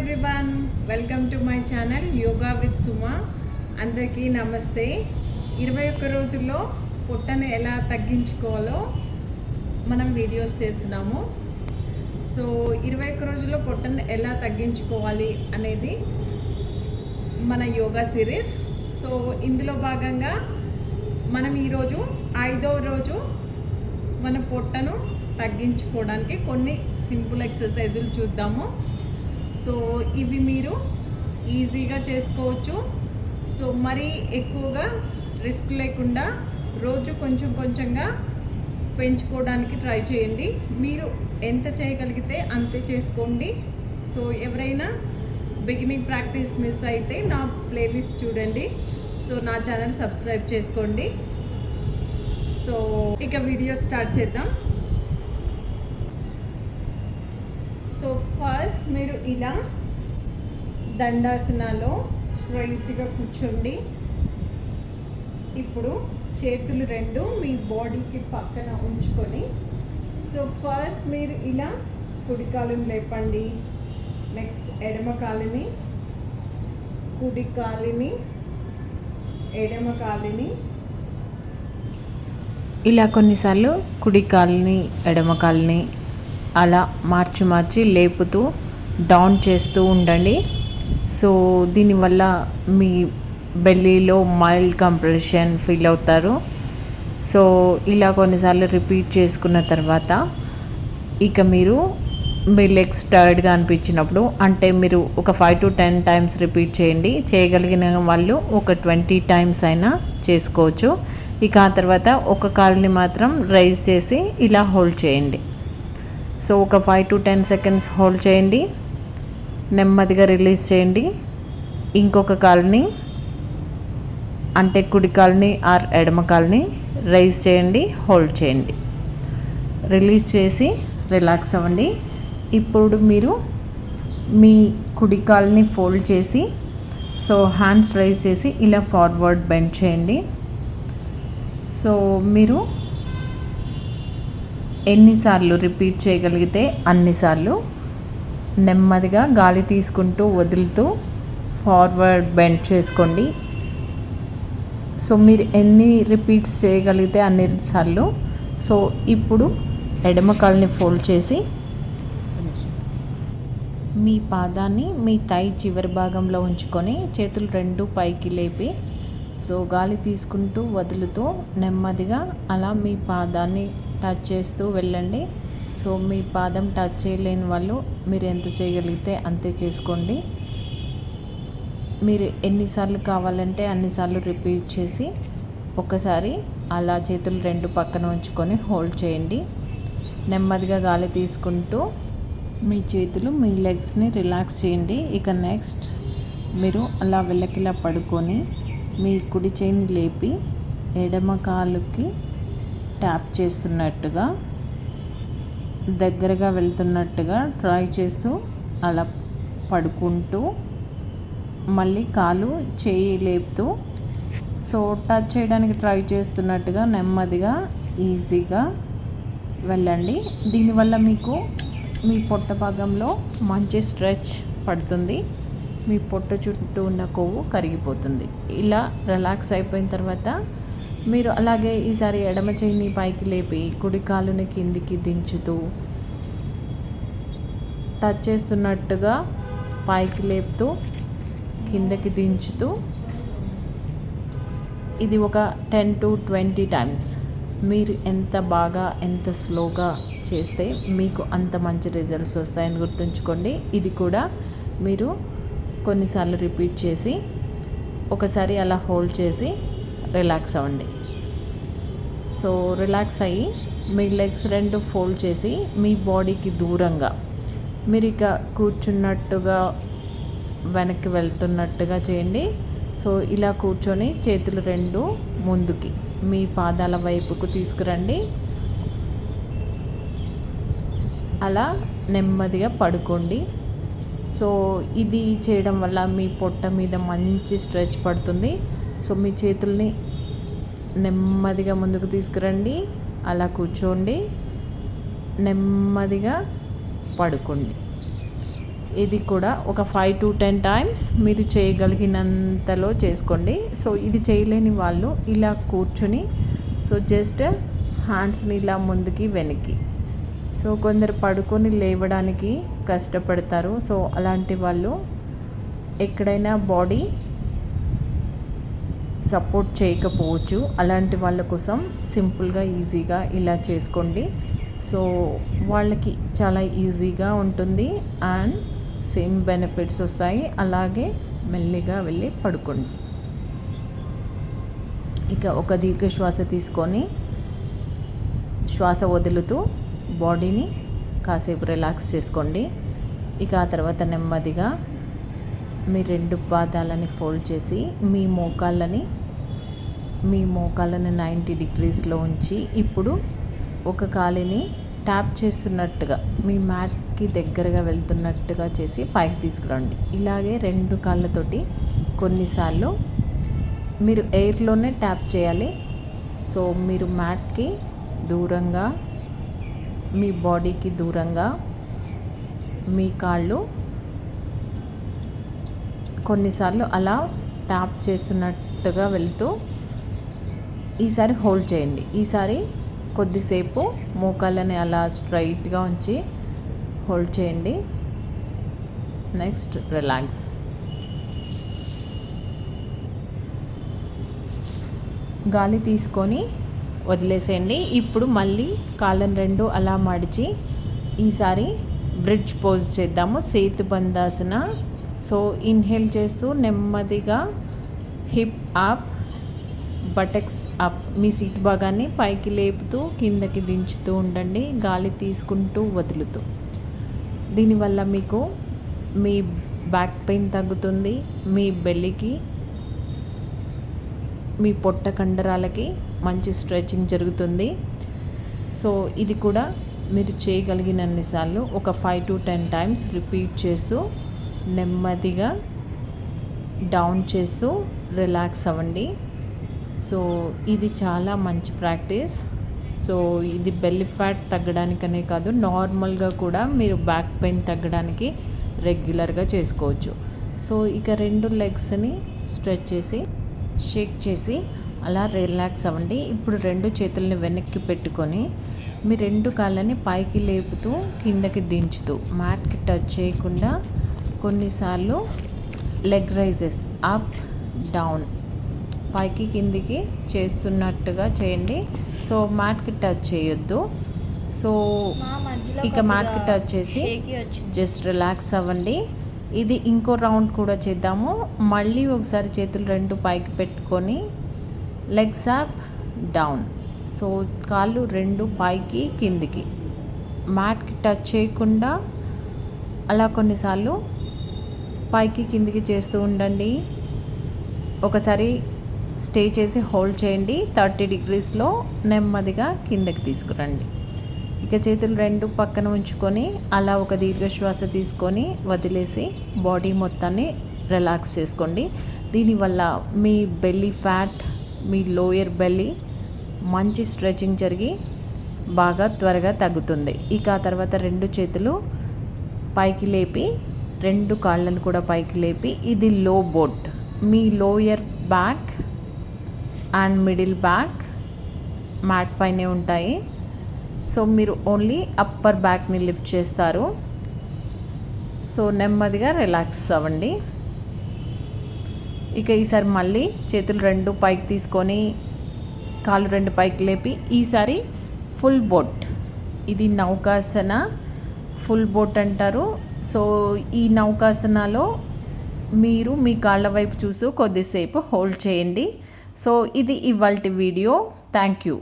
Everyone welcome to my channel yoga with Suma అందరికీ నమస్తే. ఇరవై ఒక్క రోజుల్లో పొట్టను ఎలా తగ్గించుకోవాలో మనం వీడియోస్ చేస్తున్నాము. సో ఇరవై ఒక్క రోజుల్లో పొట్టను ఎలా తగ్గించుకోవాలి అనేది మన యోగా సిరీస్ సో ఇందులో భాగంగా మనం ఈరోజు ఐదవ రోజు మన పొట్టను తగ్గించుకోవడానికి కొన్ని సింపుల్ ఎక్సర్సైజులు చూద్దాము. సో ఇవి మీరు ఈజీగా చేసుకోవచ్చు. సో మరీ ఎక్కువగా రిస్క్ లేకుండా రోజు కొంచెం కొంచెంగా పెంచుకోవడానికి ట్రై చేయండి. మీరు ఎంత చేయగలిగితే అంతే చేసుకోండి. సో ఎవరైనా బిగినింగ్ ప్రాక్టీస్ మిస్ అయితే నా ప్లేలిస్ట్ చూడండి. సో నా ఛానల్ సబ్స్క్రైబ్ చేసుకోండి. సో ఇక వీడియో స్టార్ట్ చేద్దాం. సో ఫస్ట్ మీరు ఇలా దండాసనాలో స్ట్రైట్గా కూర్చోండి. ఇప్పుడు చేతులు రెండు మీ బాడీకి పక్కన ఉంచుకొని సో ఫస్ట్ మీరు ఇలా కుడికాలుని లేపండి. నెక్స్ట్ ఎడమ కాలిని కుడి కాలిని ఎడమ కాలిని. ఇలా కొన్నిసార్లు కుడి కాలిని ఎడమ కాలిని అలా మార్చి మార్చి లేపుతూ డౌన్ చేస్తూ ఉండండి. సో దీనివల్ల మీ బెల్లీలో మైల్డ్ కంప్రెషన్ ఫీల్ అవుతారు. సో ఇలా కొన్నిసార్లు రిపీట్ చేసుకున్న తర్వాత ఇక మీరు మీ లెగ్స్ టైర్డ్గా అనిపించినప్పుడు అంటే మీరు ఒక five to ten times repeat చేయండి. చేయగలిగిన వాళ్ళు ఒక ట్వంటీ టైమ్స్ అయినా చేసుకోవచ్చు. ఇక ఆ తర్వాత ఒక కాల్ని మాత్రం రైజ్ చేసి ఇలా హోల్డ్ చేయండి. సో ఒక five to ten seconds hold చేయండి. నెమ్మదిగా రిలీజ్ చేయండి. ఇంకొక కాల్ని అంటే కుడి కాల్ని ఆర్ ఎడమ కాల్ని రైజ్ చేయండి హోల్డ్ చేయండి. రిలీజ్ చేసి రిలాక్స్ అవ్వండి. ఇప్పుడు మీరు మీ కుడి కాల్ని ఫోల్డ్ చేసి సో హ్యాండ్స్ రైజ్ చేసి ఇలా ఫార్వర్డ్ బెండ్ చేయండి. సో మీరు ఎన్నిసార్లు రిపీట్ చేయగలిగితే అన్నిసార్లు నెమ్మదిగా గాలి తీసుకుంటూ వదులుతూ ఫార్వర్డ్ బెండ్ చేసుకోండి. సో మీరు ఎన్ని రిపీట్స్ చేయగలిగితే అన్ని సార్లు. సో ఇప్పుడు ఎడమ కాల్ని ఫోల్డ్ చేసి మీ పాదాన్ని మీ తై చివరి భాగంలో ఉంచుకొని చేతులు రెండు పైకి లేపి సో గాలి తీసుకుంటూ వదులుతూ నెమ్మదిగా అలా మీ పాదాన్ని టచ్ చేస్తూ వెళ్ళండి. సో మీ పాదం టచ్ చేయలేని వాళ్ళు మీరు ఎంత చేయగలిగితే అంతే చేసుకోండి. మీరు ఎన్నిసార్లు కావాలంటే అన్నిసార్లు రిపీట్ చేసి ఒకసారి అలా చేతులు రెండు పక్కన ఉంచుకొని హోల్డ్ చేయండి. నెమ్మదిగా గాలి తీసుకుంటూ మీ చేతులు మీ లెగ్స్ని రిలాక్స్ చేయండి. ఇక నెక్స్ట్ మీరు అలా వెళ్ళకిలా పడుకొని మీ కుడి చేయిని లేపి ఎడమ కాలుకి ట్యాప్ చేస్తున్నట్టుగా దగ్గరగా వెళ్తున్నట్టుగా ట్రై చేస్తూ అలా పడుకుంటూ మళ్ళీ కాలు చేయి లేపుతూ సో టచ్ చేయడానికి ట్రై చేస్తున్నట్టుగా నెమ్మదిగా ఈజీగా వెళ్ళండి. దీనివల్ల మీకు మీ పొట్ట భాగంలో మంచి స్ట్రెచ్ పడుతుంది. మీ పొట్ట చుట్టూ ఉన్న కొవ్వు కరిగిపోతుంది. ఇలా రిలాక్స్ అయిపోయిన తర్వాత మీరు అలాగే ఈసారి ఎడమ చేయిని పైకి లేపి కుడి కాలుని కిందికి దించుతూ టచ్ చేస్తున్నట్టుగా పైకి లేపుతూ కిందకి దించుతూ ఇది ఒక టెన్ టు ట్వంటీ టైమ్స్ మీరు ఎంత బాగా ఎంత స్లోగా చేస్తే మీకు అంత మంచి రిజల్ట్స్ వస్తాయని గుర్తుంచుకోండి. ఇది కూడా మీరు కొన్నిసార్లు రిపీట్ చేసి ఒకసారి అలా హోల్డ్ చేసి రిలాక్స్ అవ్వండి. సో రిలాక్స్ అయ్యి మీ లెగ్స్ రెండు ఫోల్డ్ చేసి మీ బాడీకి దూరంగా మీరు ఇక కూర్చున్నట్టుగా వెనక్కి వెళ్తున్నట్టుగా చేయండి. సో ఇలా కూర్చొని చేతులు రెండు ముందుకి మీ పాదాల వైపుకు తీసుకురండి. అలా నెమ్మదిగా పడుకోండి. సో ఇది చేయడం వల్ల మీ పొట్ట మీద మంచి స్ట్రెచ్ పడుతుంది. సో మీ చేతుల్ని నెమ్మదిగా ముందుకు తీసుకురండి. అలా కూర్చోండి. నెమ్మదిగా పడుకోండి. ఇది కూడా ఒక ఫైవ్ టు టెన్ టైమ్స్ మీరు చేయగలిగినంతలో చేసుకోండి. సో ఇది చేయలేని వాళ్ళు ఇలా కూర్చొని సో జస్ట్ హ్యాండ్స్ని ఇలా ముందుకి వెనక్కి. సో కొందరు పడుకొని లేవడానికి కష్టపడతారు. సో అలాంటి వాళ్ళు ఎక్కడైనా బాడీ సపోర్ట్ చేయకపోవచ్చు. అలాంటి వాళ్ళ కోసం సింపుల్గా ఈజీగా ఇలా చేసుకోండి. సో వాళ్ళకి చాలా ఈజీగా ఉంటుంది అండ్ సేమ్ బెనిఫిట్స్ వస్తాయి. అలాగే మెల్లిగా వెళ్ళి పడుకోండి. ఇక ఒక దీర్ఘ శ్వాస తీసుకొని శ్వాస వదులుతూ బాడీని కాసేపు రిలాక్స్ చేసుకోండి. ఇక ఆ తర్వాత నెమ్మదిగా మీ రెండు పాదాలని ఫోల్డ్ చేసి మీ మోకాళ్ళని మీ మోకాళ్ళని నైంటీ డిగ్రీస్లో ఉంచి ఇప్పుడు ఒక కాలిని ట్యాప్ చేస్తున్నట్టుగా మీ మ్యాట్కి దగ్గరగా వెళ్తున్నట్టుగా చేసి పైకి తీసుకురండి. ఇలాగే రెండు కాళ్ళతోటి కొన్నిసార్లు మీరు ఎయిర్లోనే ట్యాప్ చేయాలి. సో మీరు మ్యాట్కి దూరంగా మీ బాడీకి దూరంగా మీ కాళ్ళు కొన్నిసార్లు అలా ట్యాప్ చేస్తున్నట్టుగా వెళ్తూ ఈసారి హోల్డ్ చేయండి. ఈసారి కొద్దిసేపు మోకాళ్ళని అలా స్ట్రైట్గా ఉంచి హోల్డ్ చేయండి. Next relax. గాలి తీసుకొని వదిలేసేయండి. ఇప్పుడు మళ్ళీ కాలం రెండు అలా మడిచి ఈసారి బ్రిడ్జ్ పోజ్ చేద్దాము. సేతు బందాసన సో ఇన్హేల్ చేస్తూ నెమ్మదిగా హిప్ అప్ బటక్స్ అప్. మీ సీట్ భాగాన్ని పైకి లేపుతూ కిందకి దించుతూ ఉండండి. గాలి తీసుకుంటూ వదులుతూ. దీనివల్ల మీకు మీ బ్యాక్ పెయిన్ తగ్గుతుంది. మీ బెల్లికి మీ పొట్ట కండరాలకి మంచి స్ట్రెచింగ్ జరుగుతుంది. సో ఇది కూడా మీరు చేయగలిగినన్నిసార్లు ఒక five to ten times repeat చేస్తూ నెమ్మదిగా డౌన్ చేస్తూ రిలాక్స్ అవ్వండి. సో ఇది చాలా మంచి ప్రాక్టీస్ సో ఇది బెల్లి ఫ్యాట్ తగ్గడానికనే కాదు నార్మల్గా కూడా మీరు బ్యాక్ పెయిన్ తగ్గడానికి రెగ్యులర్గా చేసుకోవచ్చు. సో ఇక రెండు లెగ్స్ని స్ట్రెచ్ చేసి షేక్ చేసి అలా రిలాక్స్ అవ్వండి. ఇప్పుడు రెండు చేతుల్ని వెనక్కి పెట్టుకొని మీ రెండు కాళ్ళని పైకి లేపుతూ కిందకి దించుతూ మ్యాట్కి టచ్ చేయకుండా కొన్నిసార్లు లెగ్ రైజెస్ అప్ డౌన్ పైకి కిందికి చేస్తున్నట్టుగా చేయండి. సో మ్యాట్కి టచ్ చేయొద్దు. సో ఇక మ్యాట్కి టచ్ చేసి జస్ట్ రిలాక్స్ అవ్వండి. ఇది ఇంకో రౌండ్ కూడా చేద్దాము. మళ్ళీ ఒకసారి చేతులు రెండు పైకి పెట్టుకొని లెగ్స్ అప్ డౌన్ సో కాళ్ళు రెండు పైకి కిందికి. మ్యాట్కి టచ్ చేయకుండా అలా కొన్నిసార్లు పైకి కిందికి చేస్తూ ఉండండి. ఒకసారి స్టే చేసి హోల్డ్ చేయండి. థర్టీ డిగ్రీస్లో నెమ్మదిగా కిందకి తీసుకురండి. ఇక చేతులు రెండు పక్కన ఉంచుకొని అలా ఒక దీర్ఘ శ్వాస తీసుకొని వదిలేసి బాడీ మొత్తాన్ని రిలాక్స్ చేసుకోండి. దీనివల్ల మీ బెల్లీ ఫ్యాట్ మీ లోయర్ బెల్లీ మంచి స్ట్రెచింగ్ జరిగి బాగా త్వరగా తగ్గుతుంది. ఇక ఆ తర్వాత రెండు చేతులు పైకి లేపి రెండు కాళ్ళను కూడా పైకి లేపి ఇది low boat. Me lower back and middle back mat పైనే ఉంటాయి. సో మీరు ఓన్లీ అప్పర్ బ్యాక్ని లిఫ్ట్ చేస్తారు. సో నెమ్మదిగా రిలాక్స్ అవ్వండి. ఇక ఈసారి మళ్ళీ చేతులు రెండు పైకి తీసుకొని కాళ్ళు రెండు పైకి లేపి ఈసారి ఫుల్ బోట్ ఇది నౌకాసన ఫుల్ బోట్ అంటారు. సో ఈ నౌకాసనలో మీరు మీ కాళ్ళ వైపు చూస్తూ కొద్దిసేపు హోల్డ్ చేయండి. సో ఇది ఇవాళ వీడియో. Thank you